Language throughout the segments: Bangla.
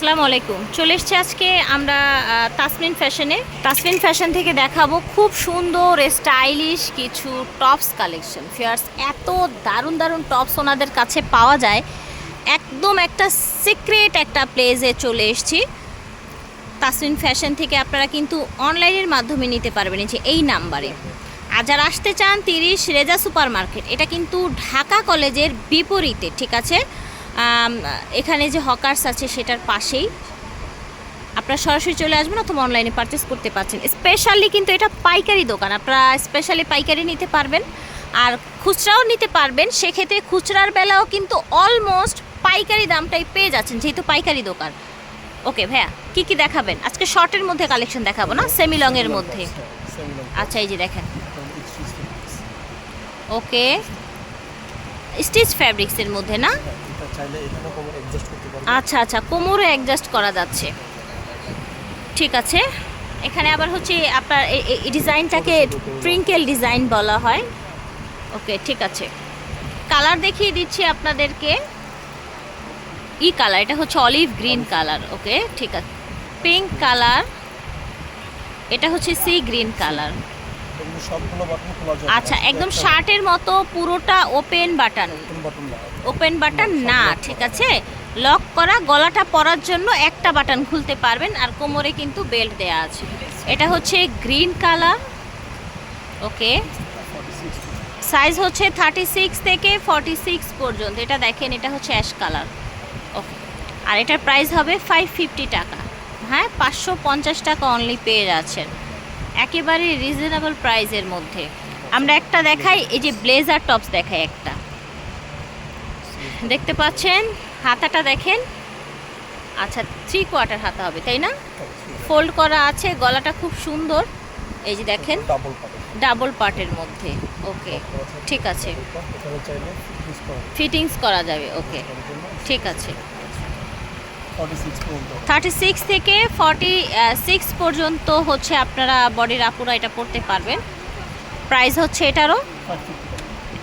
আসসালামু আলাইকুম। চলে এসছি আজকে আমরা তাসমিন ফ্যাশনে। তাসমিন ফ্যাশন থেকে দেখাবো খুব সুন্দর স্টাইলিশ কিছু টপস কালেকশন। ফিয়ার্স এত দারুণ দারুণ টপস ওনাদের কাছে পাওয়া যায়। একদম একটা সিক্রেট একটা প্লেসে চলে এসছি। তাসমিন ফ্যাশন থেকে আপনারা কিন্তু অনলাইনের মাধ্যমে নিতে পারবেন যে এই নাম্বারে। আর যারা আসতে চান তিরিশ রেজা সুপার মার্কেট এটা কিন্তু ঢাকা কলেজের বিপরীতে, ঠিক আছে? এখানে যে হকার্স আছে সেটার পাশেই। আপনারা সরাসরি চলে আসবেন অথবা অনলাইনে পারচেস করতে পারছেন। স্পেশালি কিন্তু এটা পাইকারি দোকান। আপনারা স্পেশালি পাইকারি নিতে পারবেন আর খুচরাও নিতে পারবেন। সেক্ষেত্রে খুচরার বেলাও কিন্তু অলমোস্ট পাইকারি দামটাই পেয়ে যাচ্ছেন যেহেতু পাইকারি দোকান। ওকে ভাইয়া কি কি দেখাবেন? আজকে শর্টের মধ্যে কালেকশন দেখাবো না? সেমি লং এর মধ্যে আচ্ছা এই যে দেখেন। ওকে স্টিচ ফ্যাব্রিক্সের মধ্যে না? আচ্ছা আচ্ছা কোমরে অ্যাডজাস্ট করা যাচ্ছে। ঠিক আছে। এখানে আবার হচ্ছে আপনার এই- ডিজাইনটাকে ট্রিঙ্কেল ডিজাইন বলা হয়। ওকে ঠিক আছে। কালার দেখিয়ে দিচ্ছি আপনাদেরকে। ই কালার এটা হচ্ছে অলিভ গ্রিন কালার ওকে ঠিক আছে। পিঙ্ক কালার এটা হচ্ছে সি গ্রিন কালার আচ্ছা একদম শার্টের মতো পুরোটা ওপেন বাটন ওপেন বাটন না, ঠিক আছে? লক করা, গলাটা পরার জন্য একটা বাটন খুলতে পারবেন, আর কোমরে কিন্তু বেল্ট দেয়া আছে। এটা হচ্ছে গ্রিন কালার, ওকে? সাইজ হচ্ছে থার্টি সিক্স থেকে ফর্টি সিক্স পর্যন্ত। এটা দেখেন, এটা হচ্ছে অ্যাশ কালার, ওকে? আর এটার প্রাইস হবে ফাইভ ফিফটি টাকা। হ্যাঁ পাঁচশো পঞ্চাশ টাকা অনলি পেয়ে যাচ্ছেন। একেবারে রিজনেবল প্রাইসের মধ্যে। আমরা একটা দেখাই, এই যে ব্লেজার টপস দেখাই একটা। দেখতে পাচ্ছেন হাতাটা দেখেন। আচ্ছা থ্রি কোয়ার্টার হাতা হবে তাই না? ফোল্ড করা আছে গলাটা খুব সুন্দর। এই যে দেখেন ডাবল পার্টের মধ্যে। ওকে ঠিক আছে। ফিটিংস করা যাবে ওকে ঠিক আছে। থার্টি সিক্স থেকে ফর্টি সিক্স পর্যন্ত হচ্ছে আপনারা বডির আপুরা এটা পড়তে পারবেন। প্রাইস হচ্ছে এটারও।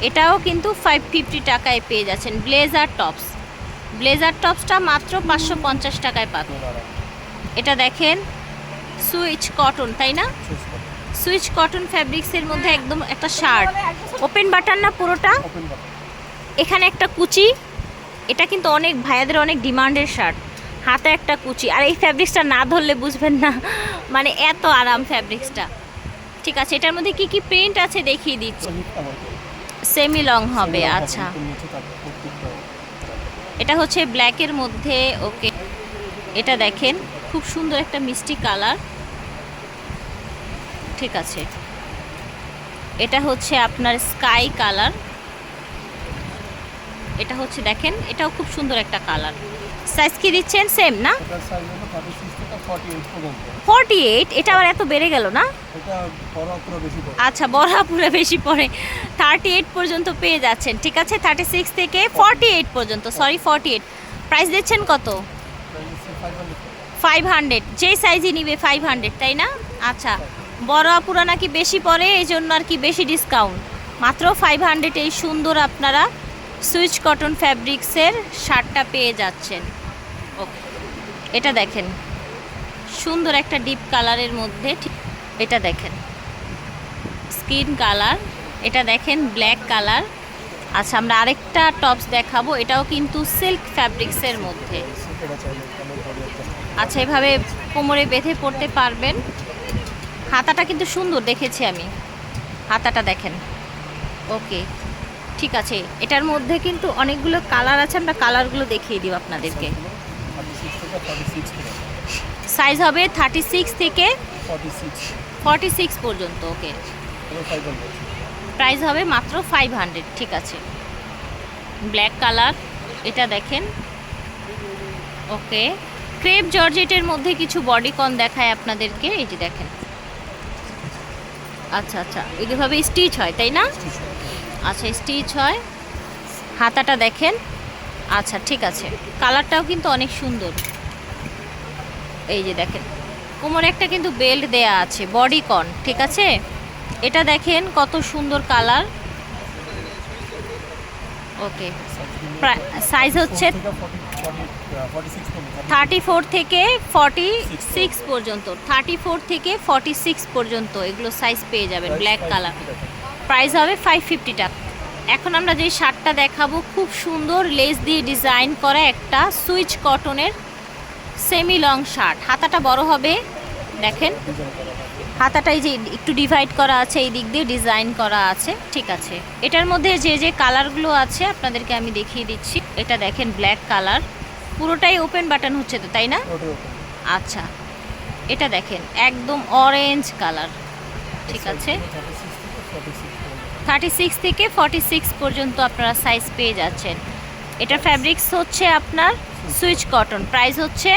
এটাও কিন্তু ফাইভ ফিফটি টাকায় পেয়ে যাচ্ছেন ব্লেজার টপস ব্লেজার টপসটা মাত্র পাঁচশো পঞ্চাশ টাকায় পাবেন। এটা দেখেন সুইচ কটন তাই না? সুইচ কটন ফ্যাব্রিক্সের মধ্যে একদম একটা শার্ট ওপেন বাটন না পুরোটা? এখানে একটা কুচি। এটা কিন্তু অনেক ভাইয়াদের অনেক ডিমান্ডের শার্ট হাতে একটা কুচি। আর এই ফ্যাব্রিক্সটা না ধরলে বুঝবেন না। মানে এত আরাম ফ্যাব্রিক্সটা ঠিক আছে এটার মধ্যে কি কি প্রিন্ট আছে দেখিয়ে দিচ্ছি। সেমি লং হবে আচ্ছা। এটা হচ্ছে ব্ল্যাকের মধ্যে ওকে এটা দেখেন, খুব সুন্দর একটা মিষ্টি কালার। ঠিক আছে। এটা হচ্ছে আপনার স্কাই কালার এটা হচ্ছে, দেখেন, এটাও খুব সুন্দর একটা কালার সাইজ কি দিচ্ছেন? সেম না? ফর্টি এইট এটা আবার এত বেড়ে গেল না? আচ্ছা বড়াপুরে বেশি পড়ে। থার্টি এইট পর্যন্ত পেয়ে যাচ্ছেন ঠিক আছে? থার্টি সিক্স থেকে ফর্টি এইট পর্যন্ত সরি ফর্টি এইট প্রাইস দিচ্ছেন কত? ফাইভ হান্ড্রেড যেই সাইজই নিবে ফাইভ হান্ড্রেড তাই না? আচ্ছা বড় আপুরা নাকি বেশি পড়ে এই জন্য আর কি বেশি ডিসকাউন্ট মাত্র ফাইভ হান্ড্রেড এই সুন্দর আপনারা সুইচ কটন ফ্যাব্রিক্সের শার্টটা পেয়ে যাচ্ছেন। ওকে এটা দেখেন। সুন্দর একটা ডিপ কালারের মধ্যে এটা দেখেন। স্কিন কালার এটা দেখেন ব্ল্যাক কালার আচ্ছা আমরা আরেকটা টপস দেখাবো, এটাও কিন্তু সিল্ক ফ্যাব্রিক্সের মধ্যে। আচ্ছা এভাবে কোমরে বেঁধে পড়তে পারবেন। হাতাটা কিন্তু সুন্দর, দেখেছি আমি। হাতাটা দেখেন। ওকে ঠিক আছে। এটার মধ্যে কিন্তু অনেকগুলো কালার আছে, আমরা কালারগুলো দেখিয়ে দিব আপনাদেরকে। সাইজ হবে থার্টি সিক্স থেকে ফর্টি সিক্স পর্যন্ত ওকে প্রাইস হবে মাত্র ফাইভ হান্ড্রেড ঠিক আছে। ব্ল্যাক কালার এটা দেখেন। ওকে ক্রেপ জর্জেটের মধ্যে কিছু বডিকন দেখায় আপনাদেরকে এই যে দেখেন। আচ্ছা আচ্ছা এইভাবে স্টিচ হয় তাই না? আচ্ছা স্টিচ হয়। হাতাটা দেখেন। আচ্ছা ঠিক আছে। কালারটাও কিন্তু অনেক সুন্দর। এই যে দেখেন কোমরে একটা কিন্তু বেল্ট দেয়া আছে বডি কন ঠিক আছে? এটা দেখেন কত সুন্দর কালার ওকে সাইজ হচ্ছে থার্টি ফোর থেকে ফর্টি সিক্স পর্যন্ত থার্টি ফোর থেকে ফর্টি সিক্স পর্যন্ত এগুলো সাইজ পেয়ে যাবেন ব্ল্যাক কালার প্রাইস হবে ফাইভ ফিফটি টাকা এখন আমরা যে শার্টটা দেখাবো খুব সুন্দর লেস দিয়ে ডিজাইন করা একটা সুইচ কটনের সেমি লং শার্ট। হাতাটা বড় হবে দেখেন। হাতাটাই যে একটু ডিভাইড করা আছে এই দিক দিয়ে ডিজাইন করা আছে ঠিক আছে। এটার মধ্যে যে যে কালারগুলো আছে আপনাদেরকে আমি দেখিয়ে দিচ্ছি। এটা দেখেন ব্ল্যাক কালার পুরোটাই ওপেন বাটন হচ্ছে তো তাই না? আচ্ছা। এটা দেখেন একদম অরেঞ্জ কালার ঠিক আছে? থার্টি সিক্স থেকে ফর্টি সিক্স পর্যন্ত। আপনারা সাইজ পেয়ে যাচ্ছেন। এটা ফ্যাব্রিক্স হচ্ছে আপনার সুইচ কটন প্রাইস হচ্ছে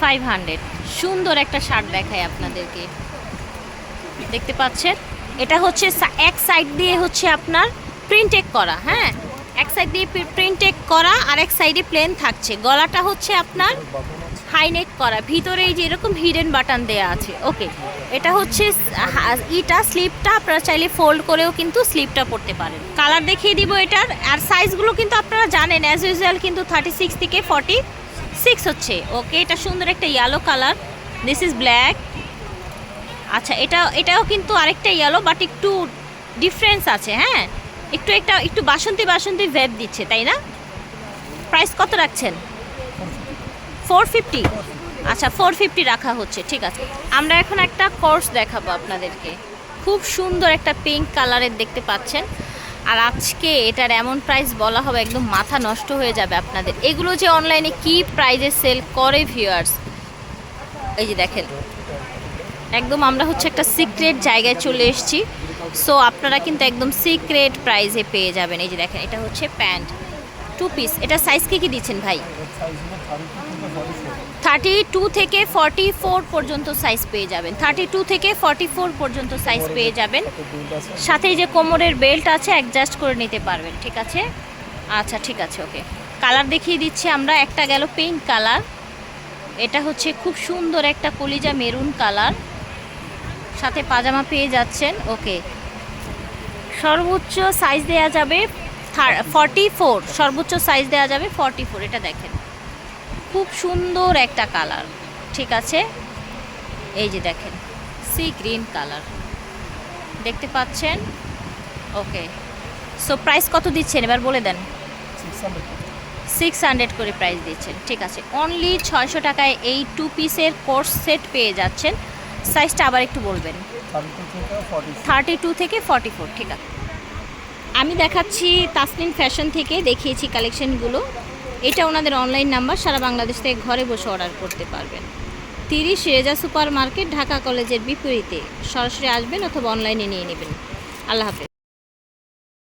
ফাইভ হান্ড্রেড সুন্দর একটা শার্ট দেখায় আপনাদেরকে। দেখতে পাচ্ছেন? এটা হচ্ছে এক সাইড দিয়ে হচ্ছে আপনার প্রিন্টেক করা হ্যাঁ? এক সাইড দিয়ে প্রিন্টেক করা আর এক সাইডে প্লেন থাকছে। গলাটা হচ্ছে আপনার হাইনেক করা। ভিতরে এই যে এরকম হিডেন বাটন দেয়া আছে। ওকে এটা হচ্ছে ইটা স্লিপটা আপনারা চাইলে ফোল্ড করেও কিন্তু স্লিপটা পড়তে পারেন। কালার দেখিয়ে দিব এটার, আর সাইজগুলো কিন্তু আপনারা জানেন অ্যাজ ইউজুয়াল কিন্তু থার্টি সিক্স থেকে ফর্টি সিক্স হচ্ছে। ওকে এটা সুন্দর একটা yellow colour this is black আচ্ছা এটা, এটাও কিন্তু আরেকটা ইয়েলো বাট একটু ডিফারেন্স আছে হ্যাঁ? একটু একটা, একটু বাসন্তী বাসন্তী ভেব দিচ্ছে, তাই না? প্রাইস কত রাখছেন? Four fifty. আচ্ছা ফোর ফিফটি রাখা হচ্ছে, ঠিক আছে। আমরা এখন একটা কোর্স দেখাবো আপনাদেরকে। খুব সুন্দর একটা পিঙ্ক কালারের দেখতে পাচ্ছেন। আর আজকে এটার এমন প্রাইস বলা হবে, একদম মাথা নষ্ট হয়ে যাবে আপনাদের। এগুলো যে অনলাইনে কি প্রাইজে সেল করে ভিউয়ার্স এই যে দেখেন, একদম আমরা হচ্ছে একটা সিক্রেট জায়গায় চলে এসেছি। সো আপনারা কিন্তু একদম সিক্রেট প্রাইজে পেয়ে যাবেন। এই যে দেখেন, এটা হচ্ছে প্যান্ট। টু পিস এটা সাইজ কি কি দিচ্ছেন ভাই? থার্টি টু থেকে ফর্টি ফোর পর্যন্ত সাইজ পেয়ে যাবেন। থার্টি টু থেকে ফর্টি ফোর পর্যন্ত সাইজ পেয়ে যাবেন। সাথে যে কোমরের বেল্ট আছে অ্যাডজাস্ট করে নিতে পারবেন ঠিক আছে? আচ্ছা ঠিক আছে ওকে কালার দেখিয়ে দিচ্ছি আমরা একটা গেল পিঙ্ক কালার এটা হচ্ছে খুব সুন্দর একটা কলিজা মেরুন কালার সাথে পাজামা পেয়ে যাচ্ছেন ওকে সর্বোচ্চ সাইজ দেওয়া যাবে ফর্টি ফোর সর্বোচ্চ সাইজ দেওয়া যাবে ফর্টি ফোর এটা দেখেন। খুব সুন্দর একটা কালার, ঠিক আছে? এই যে দেখেন, সি গ্রিন কালার। দেখতে পাচ্ছেন? ওকে। সো প্রাইস কত দিচ্ছেন? এবার বলে দেন। সিক্স হান্ড্রেড করে প্রাইস দিচ্ছেন, ঠিক আছে। অনলি ছয়শো টাকায় এই টু পিসের কোর্স সেট পেয়ে যাচ্ছেন। সাইজটা আবার একটু বলবেন। থার্টি টু থেকে ফর্টি ফোর ঠিক আছে। আমি দেখাচ্ছি তাসলিন ফ্যাশন থেকে, দেখিয়েছি কালেকশনগুলো এটা ওনাদের অনলাইন নাম্বার সারা বাংলাদেশ থেকে ঘরে বসে অর্ডার করতে পারবেন। তিরিশ রেজা সুপার মার্কেট ঢাকা কলেজের বিপরীতে। সরাসরি আসবেন অথবা অনলাইনে নিয়ে নেবেন। আল্লাহ হাফেজ।